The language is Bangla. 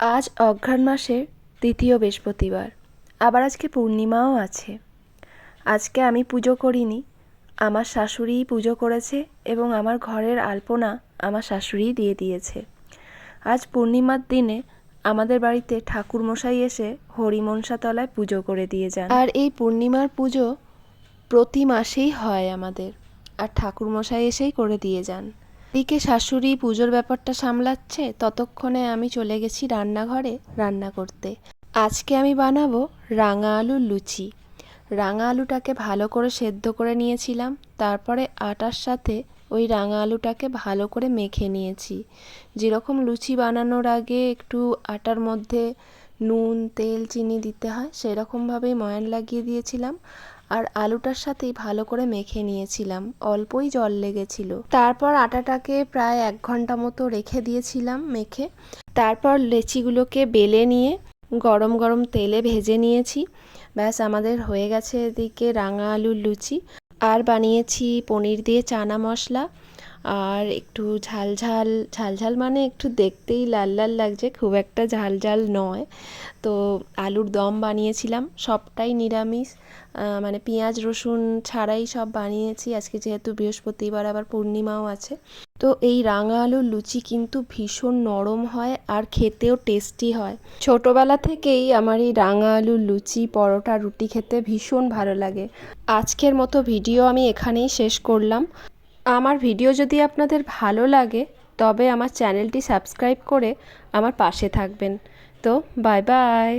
আজ অঘ্রাণ মাসের তৃতীয় বৃহস্পতিবার। আবার আজকে পূর্ণিমাও আছে। আজকে আমি পুজো করিনি, আমার শাশুড়িই পুজো করেছে এবং আমার ঘরের আলপনা আমার শাশুড়িই দিয়ে দিয়েছে। আজ পূর্ণিমার দিনে আমাদের বাড়িতে ঠাকুরমশাই এসে হরিমনসাতলায় পুজো করে দিয়ে যান। আর এই পূর্ণিমার পুজো প্রতি মাসেই হয় আমাদের, আর ঠাকুরমশাই এসেই করে দিয়ে যান। এদিকে শাশুড়ি পুজোর ব্যাপারটা সামলাচ্ছে, ততক্ষণে আমি চলে গেছি রান্নাঘরে রান্না করতে। আজকে আমি বানাবো রাঙা আলুর লুচি। রাঙা আলুটাকে ভালো করে সেদ্ধ করে নিয়েছিলাম, তারপরে আটার সাথে ওই রাঙা আলুটাকে ভালো করে মেখে নিয়েছি। যেরকম লুচি বানানোর আগে একটু আটার মধ্যে নুন, তেল, চিনি দিতে হয়, সেরকমভাবেই ময়ান লাগিয়ে দিয়েছিলাম। আর আলুটার সাথেই ভালো করে মেখে নিয়েছিলাম, অল্পই জল লেগেছিল। তারপর আটাটাকে প্রায় এক ঘণ্টা মতো রেখে দিয়েছিলাম মেখে। তারপর লেচিগুলোকে বেলে নিয়ে গরম গরম তেলে ভেজে নিয়েছি। ব্যাস, আমাদের হয়ে গেছে এদিকে রাঙা আলুর লুচি। আর বানিয়েছি পনির দিয়ে চানা মশলা। আর একটু ঝাল ঝাল ঝাল ঝাল মানে একটু দেখতেই লাল লাল লাগছে, খুব একটা ঝাল ঝাল নয়। তো আলুর দম বানিয়েছিলাম, সবটাই নিরামিষ। মানে পেঁয়াজ, রসুন ছাড়াই সব বানিয়েছি। আজকে যেহেতু বৃহস্পতিবার, আবার পূর্ণিমাও আছে। তো এই রাঙা আলুর লুচি কিন্তু ভীষণ নরম হয় আর খেতেও টেস্টি হয়। ছোটবেলা থেকেই আমার এই রাঙা আলুর লুচি, পরোটা, রুটি খেতে ভীষণ ভালো লাগে। আজকের মতো ভিডিও আমি এখানেই শেষ করলাম। আমার ভিডিও যদি আপনাদের ভালো লাগে, তবে আমার চ্যানেলটি সাবস্ক্রাইব করে আমার পাশে থাকবেন। তো বাই বাই